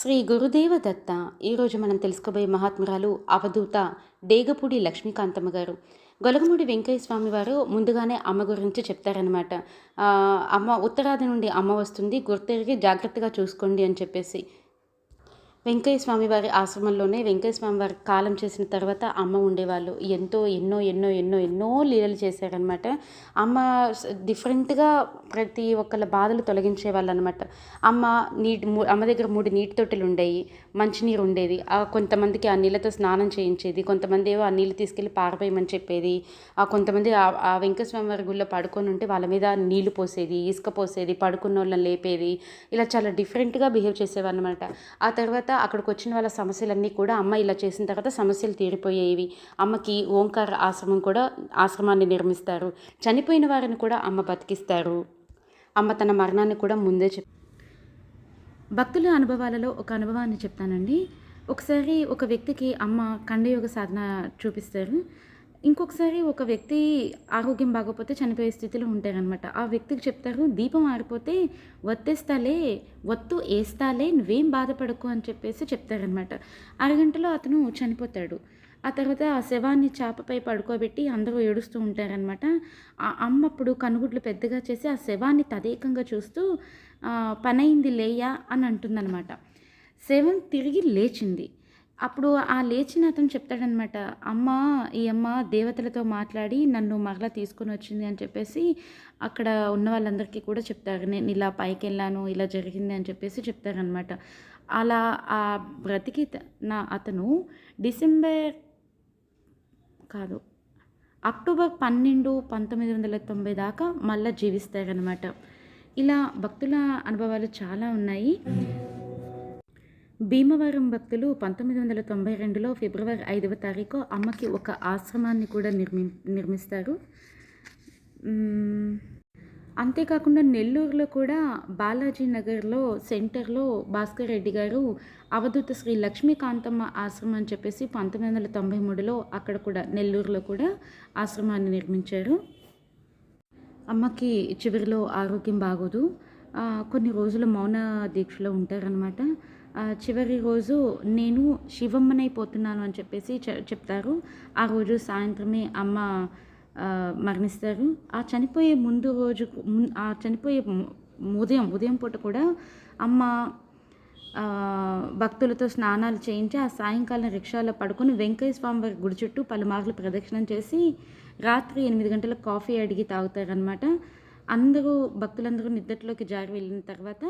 శ్రీ గురుదేవ దత్త ఈరోజు మనం తెలుసుకోబోయే మహాత్మురాలు అవధూత డేగపూడి లక్ష్మీకాంతమ్మ గారు. గొలగముడి వెంకయ్య స్వామి వారు ముందుగానే అమ్మ గురించి చెప్తారనమాట అమ్మ ఉత్తరాది నుండి అమ్మ వస్తుంది. గుర్తెరిగి జాగ్రత్తగా చూసుకోండి అని చెప్పేసి వెంకయ్య స్వామి వారి ఆశ్రమంలోనే వెంకయ్య స్వామి వారి కాలం చేసిన తర్వాత అమ్మ ఉండేవాళ్ళు. ఎంతో ఎన్నో ఎన్నో ఎన్నో ఎన్నో లీలలు చేశారనమాట అమ్మ డిఫరెంట్గా ప్రతి ఒక్కళ్ళ బాధలు తొలగించే వాళ్ళు అనమాట అమ్మ నీటి మూ- అమ్మ దగ్గర మూడు నీటి తొట్టెలు ఉండేవి మంచినీరు ఉండేది. కొంతమందికి ఆ నీళ్ళతో స్నానం చేయించేది కొంతమంది ఏవో ఆ నీళ్ళు తీసుకెళ్ళి పారపోయమని చెప్పేది. ఆ కొంతమంది ఆ ఆ వెంకయ్య స్వామి వారి గుళ్ళో పడుకొని ఉంటే వాళ్ళ మీద నీళ్ళు పోసేది ఇసుక పోసేది పడుకున్న వాళ్ళని లేపేది. ఇలా చాలా డిఫరెంట్గా బిహేవ్ చేసేవారు అనమాట ఆ తర్వాత అక్కడికి వచ్చిన వాళ్ళ సమస్యలన్నీ కూడా అమ్మ ఇలా చేసిన తర్వాత సమస్యలు తీరిపోయేవి. అమ్మకి ఓంకార ఆశ్రమం కూడా ఆశ్రమాన్ని నిర్మిస్తారు. చనిపోయిన వారిని కూడా అమ్మ బతికిస్తారు. అమ్మ తన మరణాన్ని కూడా ముందే చెప్ భక్తుల అనుభవాలలో ఒక అనుభవాన్ని చెప్తానండి. ఒకసారి ఒక వ్యక్తికి అమ్మ కండయోగ సాధన చూపిస్తారు. ఇంకొకసారి ఒక వ్యక్తి ఆరోగ్యం బాగోపోతే చనిపోయే స్థితిలో ఉంటారనమాట ఆ వ్యక్తికి చెప్తారు దీపం ఆరిపోతే వత్తేస్తాలే వత్తు వేస్తాలే నువ్వేం బాధపడకు అని చెప్పేసి చెప్తారనమాట అరగంటలో అతను చనిపోతాడు. ఆ తర్వాత ఆ శవాన్ని చాపపై పడుకోబెట్టి అందరూ ఏడుస్తూ ఉంటారనమాట ఆ అమ్మ అప్పుడు కనుగుడ్లు పెద్దగా చేసి ఆ శవాన్ని తదేకంగా చూస్తూ పనైంది లేయా అని అంటుందన్నమాట. శవం తిరిగి లేచింది. అప్పుడు ఆ లేచిన అతను చెప్తాడనమాట అమ్మ ఈ అమ్మ దేవతలతో మాట్లాడి నన్ను మరలా తీసుకొని వచ్చింది అని చెప్పేసి అక్కడ ఉన్న వాళ్ళందరికీ కూడా చెప్తారు. నేను ఇలా పైకి వెళ్ళాను ఇలా జరిగింది అని చెప్పేసి చెప్తారనమాట. అలా ఆ బ్రతికి నా అతను డిసెంబర్ కాదు అక్టోబర్ పన్నెండు పంతొమ్మిది వందల తొంభై దాకా మళ్ళీ జీవిస్తారనమాట. ఇలా భక్తుల అనుభవాలు చాలా ఉన్నాయి. భీమవరం భక్తులు పంతొమ్మిది వందల తొంభై రెండులో ఫిబ్రవరి ఐదవ తారీఖు అమ్మకి ఒక ఆశ్రమాన్ని కూడా నిర్మి నిర్మిస్తారు. అంతేకాకుండా నెల్లూరులో కూడా బాలాజీ నగర్లో సెంటర్లో భాస్కర్ రెడ్డి గారు అవధూత శ్రీ లక్ష్మీకాంతమ్మ ఆశ్రమం అని చెప్పేసి పంతొమ్మిది వందల తొంభై మూడులో అక్కడ కూడా నెల్లూరులో కూడా ఆశ్రమాన్ని నిర్మించారు. అమ్మకి చివరిలో ఆరోగ్యం బాగోదు. కొన్ని రోజులు మౌన దీక్షలో ఉంటారనమాట చివరి రోజు నేను శివమ్మనైపోతున్నాను అని చెప్పేసి చె- చెప్తారు. ఆ రోజు సాయంత్రమే అమ్మ మరణిస్తారు. ఆ చనిపోయే ముందు రోజు ఆ చనిపోయే ఉదయం ఉదయం పూట కూడా అమ్మ భక్తులతో స్నానాలు చేయించి ఆ సాయంకాలం రిక్షాలో పడుకొని వెంకయ్య స్వామి వారి గుడి చుట్టూ పలుమార్లు ప్రదక్షిణం చేసి రాత్రి ఎనిమిది గంటలకు కాఫీ అడిగి తాగుతారనమాట అందరూ భక్తులందరూ నిద్రలోకి జారి వెళ్ళిన తర్వాత